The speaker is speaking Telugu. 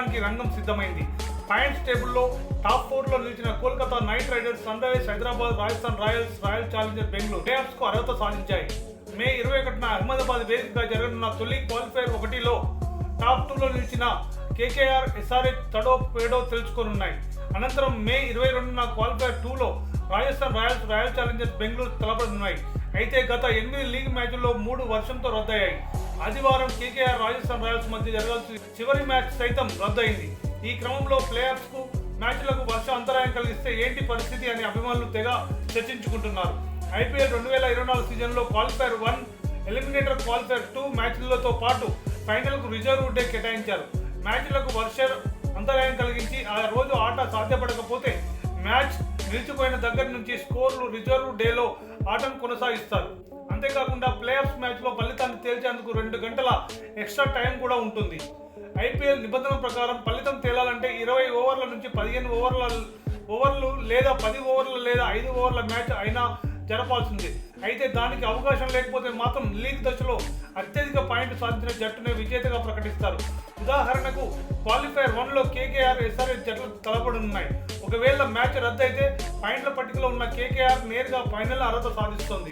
యుద్ధానికి రంగం సిద్ధమైంది. పాయింట్స్ టేబుల్లో టాప్ ఫోర్లో నిలిచిన Kolkata knight riders sunrisers Hyderabad Rajasthan royals royal challenger Bengaluru. ప్లేఆఫ్స్కు అర్హత సాధించాయి. మే ఇరవై ఒకటిన అహ్మదాబాద్ వేదికగా జరగనున్న తొలి క్వాలిఫైర్ ఒకటిలో టాప్ టూలో నిలిచిన కేకేఆర్ ఎస్ఆర్హెచ్ తడో పేడో తెలుసుకోనున్నాయి అనంతరం మే ఇరవై రెండున క్వాలిఫైర్ టూలో Rajasthan royals royal challengers Bengaluru తలపడనున్నాయి. అయితే గత ఎనిమిది లీగ్ మ్యాచ్ల్లో మూడు వర్షంతో రద్దయ్యాయి. ఆదివారం కేకేఆర్ రాజస్థాన్ రాయల్స్ మధ్య జరగాల్సిన చివరి మ్యాచ్ సైతం రద్దయింది. ఈ క్రమంలో ప్లేఆఫ్స్కు మ్యాచ్లకు వర్ష అంతరాయం కలిగిస్తే ఏంటి పరిస్థితి అని అభిమానులు తెగ చర్చించుకుంటున్నారు. ఐపీఎల్ రెండు వేల ఇరవై నాలుగు సీజన్లో qualifier one eliminator qualifier two మ్యాచ్లతో పాటు ఫైనల్కు రిజర్వ్ డే కేటాయించారు. మ్యాచ్లకు వర్ష అంతరాయం కలిగించి ఆ రోజు ఆట సాధ్యపడకపోతే మ్యాచ్ నిలిచిపోయిన దగ్గర నుంచి స్కోర్లు రిజర్వ్ డేలో ఆటను కొనసాగిస్తారు. అంతేకాకుండా ప్లేఆఫ్ మ్యాచ్లో ఫలితాన్ని తేల్చేందుకు రెండు గంటల ఎక్స్ట్రా టైం కూడా ఉంటుంది. ఐపీఎల్ నిబంధనల ప్రకారం ఫలితం తేలాలంటే ఇరవై ఓవర్ల నుంచి పదిహేను ఓవర్ల ఓవర్లు లేదా పది ఓవర్లు లేదా ఐదు ఓవర్ల మ్యాచ్ అయినా జరపాల్సింది. అయితే దానికి అవకాశం లేకపోతే మాత్రం లీగ్ దశలో అత్యధిక పాయింట్ సాధించిన జట్టునే విజేతగా ప్రకటిస్తారు. ఉదాహరణకు క్వాలిఫైర్ వన్లో కేకేఆర్ ఎస్ఆర్ఎస్ జట్లు తలపడున్నాయి. ఒకవేళ మ్యాచ్ రద్దయితే పాయింట్ల పట్టికలో ఉన్న కేకేఆర్ నేరుగా ఫైనల్ అర్హత సాధిస్తుంది.